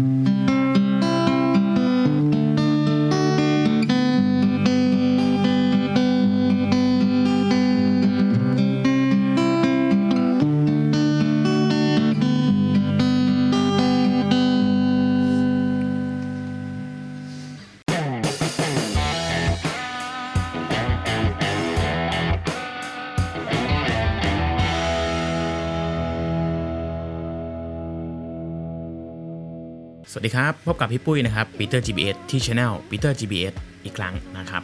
Mm-hmm. สวัสดีครับ พบกับพี่ปุ้ยนะครับปีเตอร์ GBS ที่ Channel ปีเตอร์ GBS อีกครั้งนะครับ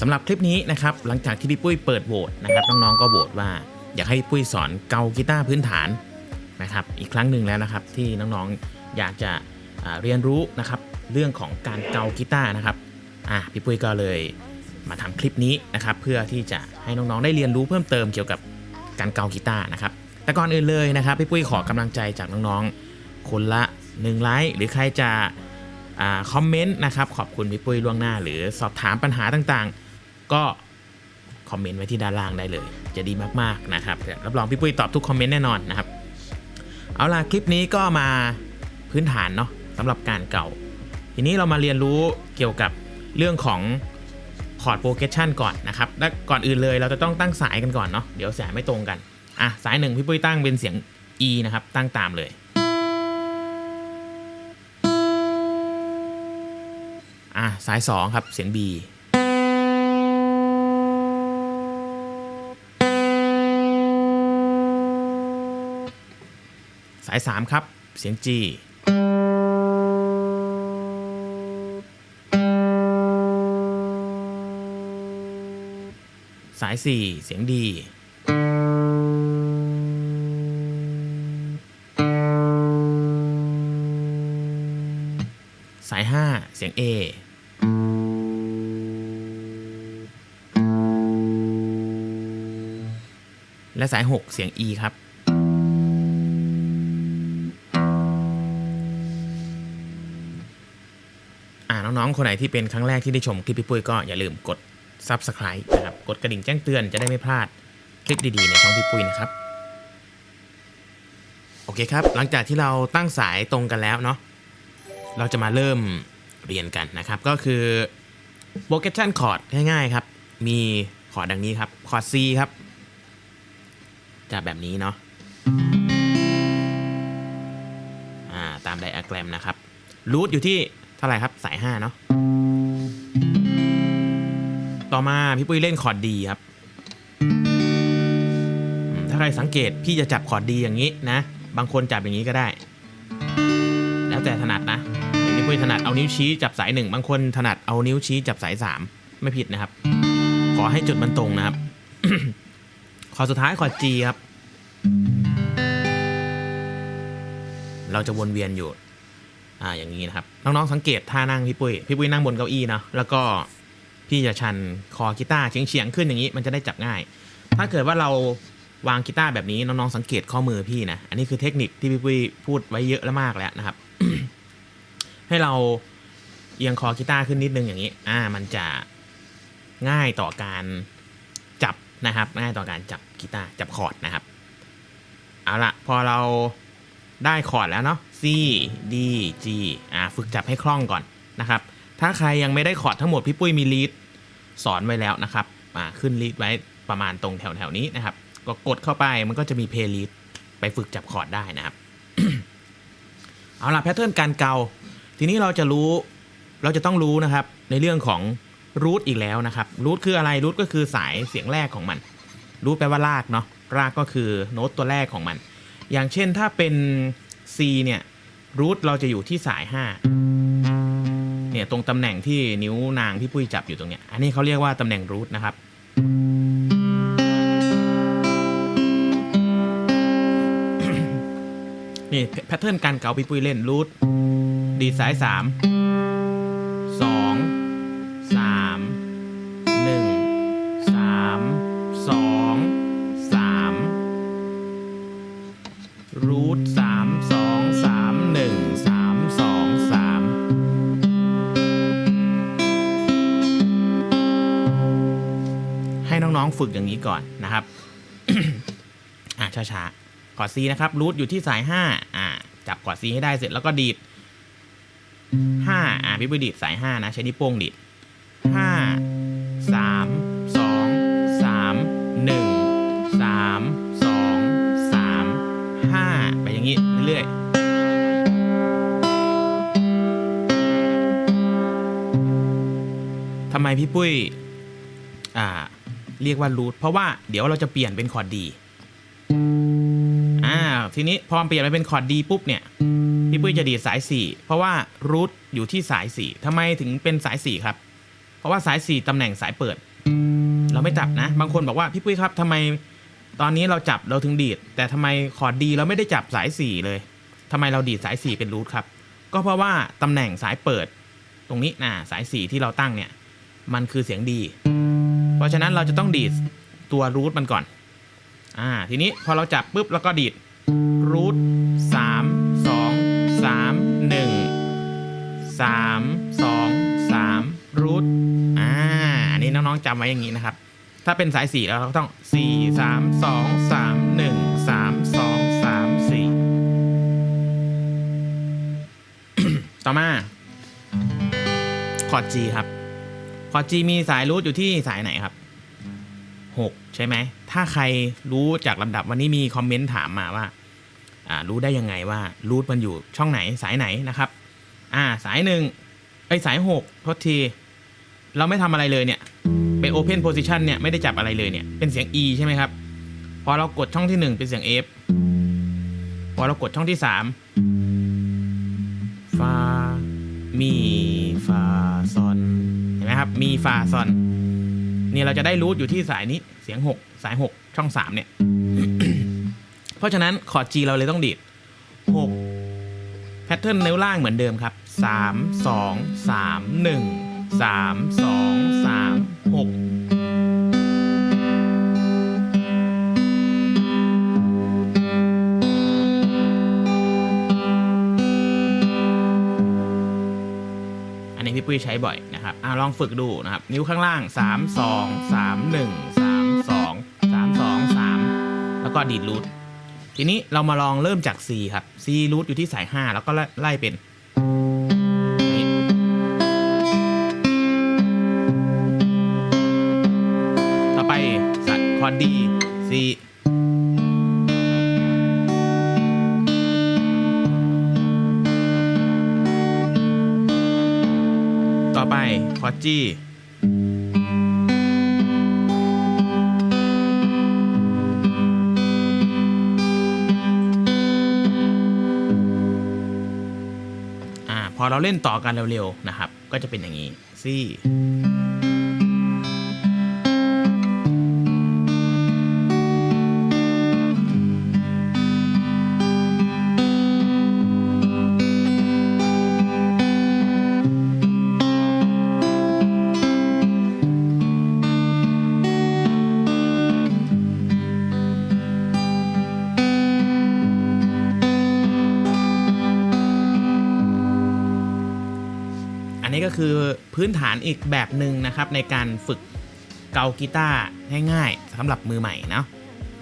สำหรับคลิปนี้นะครับหลังจากที่พี่ปุ้ยเปิดโหวตนะครับน้องๆก็โหวตว่า อยากให้พี่ปุ้ยสอนเกากีตาร์พื้นฐานนะครับอีกครั้งหนึ่งแล้วนะครับที่น้องๆอยากจะเรียนรู้นะครับเรื่องของการเกากีตาร์นะครับอะพี่ปุ้ยก็เลยมาทำคลิปนี้นะครับเพื่อที่จะให้น้องๆได้เรียนรู้เพิ่มเติมเกี่ยวกับการเกากีตาร์นะครับแต่ก่อนอื่นเลยนะครับพี่ปุ้ยขอกำลังใจจากน้องๆคนละ 1ไลค์หรือใครจะอคอมเมนต์นะครับขอบคุณพี่ปุ้ยล่วงหน้า หรือสอบถามปัญหาต่างๆ ก็คอมเมนต์ไว้ที่ด้านล่างได้เลย จะดีมากๆนะครับรับรองพี่ปุ้ยตอบทุกคอมเมนต์แน่นอนนะครับ เอาล่ะคลิปนี้ก็มาพื้นฐานเนาะสำหรับการเก่า ทีนี้เรามาเรียนรู้เกี่ยวกับเรื่องของคอร์ดโปรเกชันก่อนนะครับและก่อนอื่นเลยเราจะต้องตั้งสายกันก่อนเนาะเดี๋ยวสายไม่ตรงกันอะสายหนึ่งพี่ปุ้ยตั้งเป็นเสียง E นะครับตั้งตามเลย อะสาย 2 ครับเสียง B สาย 3 ครับ เสียง G สาย 4 เสียง D สาย 5 เสียง A และสาย 6 เสียง E ครับ น้องๆ คนไหนที่เป็นครั้งแรกที่ได้ชมคลิปพี่ปุ้ยก็อย่าลืมกด Subscribe นะครับ กดกระดิ่งแจ้งเตือนจะได้ไม่พลาดคลิปดีๆ ในช่องพี่ปุ้ยนะครับ โอเคครับ หลังจากที่เราตั้งสายตรงกันแล้วเนาะเราจะมาเริ่มเรียนกันนะครับ ก็คือ progression chord ง่ายๆครับ มีคอร์ดดังนี้ครับคอร์ด C ครับ จะแบบนี้เนาะอ่าตามไดอะแกรมนะครับรูทอยู่ที่เท่าไหร่ครับสาย5เนาะต่อมาพี่ปุ้ยเล่นคอร์ดดีครับ ถ้าใครสังเกตพี่จะจับคอร์ดดีอย่างนี้นะ บางคนจับอย่างนี้ก็ได้ แล้วแต่ถนัดนะอย่างที่ปุ้ยถนัดเอานิ้วชี้จับสายหนึ่งบางคนถนัดเอานิ้วชี้จับสายสามไม่ผิดนะครับ ขอให้จุดมันตรงนะครับ อสุดท้ายขอ G ครับ เราจะวนเวียนอยู่ อ่าอย่างนี้นะครับ น้องๆสังเกตท่านั่งพี่ปุ้ย พี่ปุ้ยนั่งบนเก้าอี้เนาะแล้วก็พี่จะชันคอกีตาร์เฉียงๆขึ้นอย่างนี้มันจะได้จับง่าย ถ้าเกิดว่าเราวางกีตาร์แบบนี้น้องๆสังเกตข้อมือพี่นะ อันนี้คือเทคนิคที่พี่ปุ้ยพูดไว้เยอะแล้วมากแล้วนะครับ ให้เราเอียงคอกีตาร์ขึ้นนิดนึงอย่างนี้ อ่า มันจะง่ายต่อการ นะครับง่ายต่อการจับกีตาร์จับคอร์ดนะครับ เอาละพอเราได้คอร์ดแล้วเนาะ C D G อ่าฝึกจับให้คล่องก่อนนะครับ ถ้าใครยังไม่ได้คอร์ดทั้งหมดพี่ปุ้ยมีลีดสอนไว้แล้วนะครับอ่าขึ้นลีดไว้ประมาณตรงแถวๆนี้นะครับ ก็กดเข้าไปมันก็จะมีเพลย์ลิสไปฝึกจับคอร์ดได้นะครับ เอาล่ะแพทเทิร์นการเกา ทีนี้เราจะรู้เราจะต้องรู้นะครับในเรื่องของ รูทอีกแล้วนะครับรูทคืออะไรรูทก็คือสายเสียงแรกของมันรูทแปลว่ารากเนาะรากก็คือโน้ตตัวแรกของมัน อย่างเช่นถ้าเป็น C เนี่ยรูทเราจะอยู่ที่สาย 5 เนี่ยตรงตำแหน่งที่นิ้วนางที่ปุ้ยจับอยู่ตรงเนี้ยอันนี้เขาเรียกว่าตำแหน่งรูทนะครับนี่แพทเทิร์นการเกาพี่ปุ้ยเล่นรูทดีสาย 3 2 ฝึกอย่างนี้ก่อนนะครับอะช้าๆกอด C นะครับรูทอยู่ที่สาย5อ่าจับกอด C ให้ได้เสร็จแล้วก็ดีดห้าอะพี่ปุ้ยดีดสายห้านะใช้นิ้วโป้งดีดห้าสามสองสามหนึ่งสามสองสามห้าไปอย่างนี้เรื่อยๆทำไมพี่ปุ้ย อ่า เรียกว่ารูทเพราะว่าเดี๋ยวเราจะเปลี่ยนเป็นคอร์ดดีอ่าทีนี้พอเปลี่ยนไปเป็นคอร์ดดีปุ๊บเนี่ยพี่ปุ้ยจะดีดสาย 4 เพราะว่ารูทอยู่ที่สาย 4ทำไมถึงเป็นสาย 4 ครับ เพราะว่าสาย 4ตำแหน่งสายเปิด เราไม่จับนะ บางคนบอกว่าพี่ปุ้ยครับทำไมตอนนี้เราจับเราถึงดีด แต่ทำไมคอร์ดดีเราไม่ได้จับสาย 4 เลยทำไมเราดีดสาย 4 เป็นรูทครับ ก็เพราะว่าตำแหน่งสายเปิด ตรงนี้นะสาย 4 ที่เราตั้งเนี่ยมันคือเสียงดี เพราะฉะนั้นเราจะต้องดีดตัวรูทมันก่อน อ่า ทีนี้พอเราจับปุ๊บแล้วก็ดีดรูทสามสองสามหนึ่งสามสองสามรูทอ่า อันนี้น้องๆจำไว้อย่างนี้นะครับ ถ้าเป็นสายสี่แล้วเราต้องสี่สามสองสามหนึ่งสามสองสามสี่ต่อมา คอร์ด G ครับ คอร์ด G มีสายรูทอยู่ที่สายไหนครับ 6 ใช่ไหม ถ้าใครรู้จากลำดับวันนี้มีคอมเมนต์ถามมาว่ารู้ได้ยังไงว่ารูทมันอยู่ช่องไหนสายไหนนะครับอ่าสายหนึ่งไอสายหกโทษที เราไม่ทำอะไรเลยเนี่ย เป็น Open Position เนี่ย ไม่ได้จับอะไรเลยเนี่ย เป็นเสียง E ใช่ไหมครับ พอเรากดช่องที่ 1 เป็นเสียง F พอเรากดช่องที่ 3 ฟา มี ฟา ซอน นไหมครับ มีฟาซอนนี่เราจะได้รูทอยู่ที่สายนี้เสียง 6 สาย 6 ช่อง 3 เนี่ย เพราะฉะนั้นคอร์ด G เราเลยต้องดีด 6 แพทเทิร์นนิ้วล่างเหมือนเดิมครับ 3 2 3 1 3 2 3 6 อันนี้พี่ปุ้ยใช้บ่อยนะครับอ่าลองฝึกดูนะครับ นิ้วข้างล่าง 3 2 3 1 3 2 3 2 3 แล้วก็ดีดรูททีนี้เรามาลองเริ่มจาก C ครับ C รูทอยู่ที่สาย 5 แล้วก็ไล่เป็นต่อไปสัคอร์ดดี C อร์ด G อ่าพอเราเล่นต่อกันเร็วๆนะครับ ก็จะเป็นอย่างนี้ซี่ คือพื้นฐานอีกแบบหนึ่งนะครับ ในการฝึกเกากีตาร์ง่ายๆสำหรับมือใหม่นะ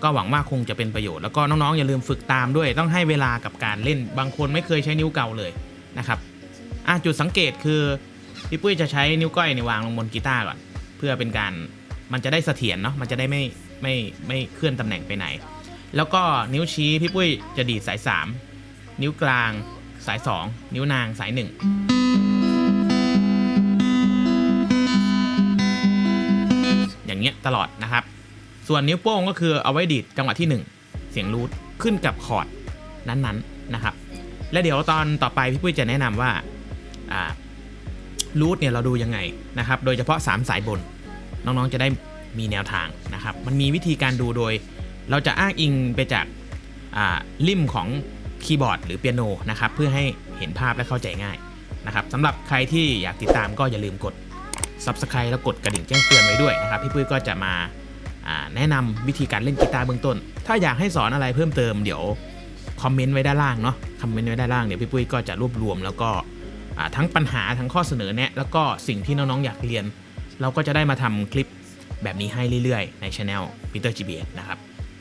ก็หวังว่าคงจะเป็นประโยชน์แล้วก็น้องๆอย่าลืมฝึกตามด้วย ต้องให้เวลากับการเล่นบางคนไม่เคยใช้นิ้วเกาเลยนะครับอะจุดสังเกตคือพี่ปุ้ยจะใช้นิ้วก้อยในวางลงบนกีตาร์ก่อน เพื่อเป็นการมันจะได้เสถียรเนาะมันจะได้ไม่ไม่ไม่เคลื่อนตำแหน่งไปไหน แล้วก็นิ้วชี้พี่ปุ้ยจะดีดสาย 3 นิ้วกลางสาย 2 นิ้วนางสาย 1 ตลอดนะครับ ส่วนนิ้วโป้งก็คือเอาไว้ดีดจังหวะที่ 1 เสียงรูทขึ้นกับคอร์ดนั้นๆนะครับ และเดี๋ยวตอนต่อไปพี่ปุ้ยจะแนะนำว่าอ่ารูทเนี่ยเราดูยังไงนะครับ โดยเฉพาะ 3 สายบน น้องๆจะได้มีแนวทางนะครับ มันมีวิธีการดูโดย เราจะอ้างอิงไปจากริมของคีย์บอร์ดหรือเปียโนนะครับ เพื่อให้เห็นภาพและเข้าใจง่ายนะครับสำหรับใครที่อยากติดตามก็อย่าลืมกด Subscribe แล้วกดกระดิ่งแจ้งเตือนไว้ด้วยนะครับ พี่ปุ้ยก็จะมาแนะนำวิธีการเล่นกีตาร์เบื้องต้น ถ้าอยากให้สอนอะไรเพิ่มเติมเดี๋ยวคอมเมนต์ไว้ด้านล่างเนาะ คอมเมนต์ไว้ด้านล่างเดี๋ยวพี่ปุ้ยก็จะรวบรวมแล้วก็ทั้งปัญหาทั้งข้อเสนอแนะ แล้วก็สิ่งที่น้องๆอยากเรียน เราก็จะได้มาทำคลิปแบบนี้ให้เรื่อยๆ ในช anel Peter GBS นะครับ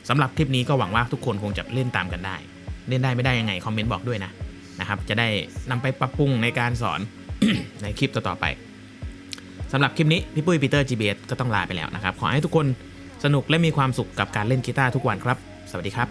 สำหรับคลิปนี้ก็หวังว่าทุกคนคงจะเล่นตามกันได้ เล่นได้ไม่ได้ยังไงคอมเมนต์บอกด้วยนะนะครับ จะได้นำไปปรับปรุงในการสอนในคลิปต่อๆไป สำหรับคลิปนี้ พี่ปุ้ยปีเตอร์ GBS ก็ต้องลาไปแล้วนะครับ ขอให้ทุกคนสนุกและมีความสุขกับการเล่นกีตาร์ทุกวันครับ สวัสดีครับ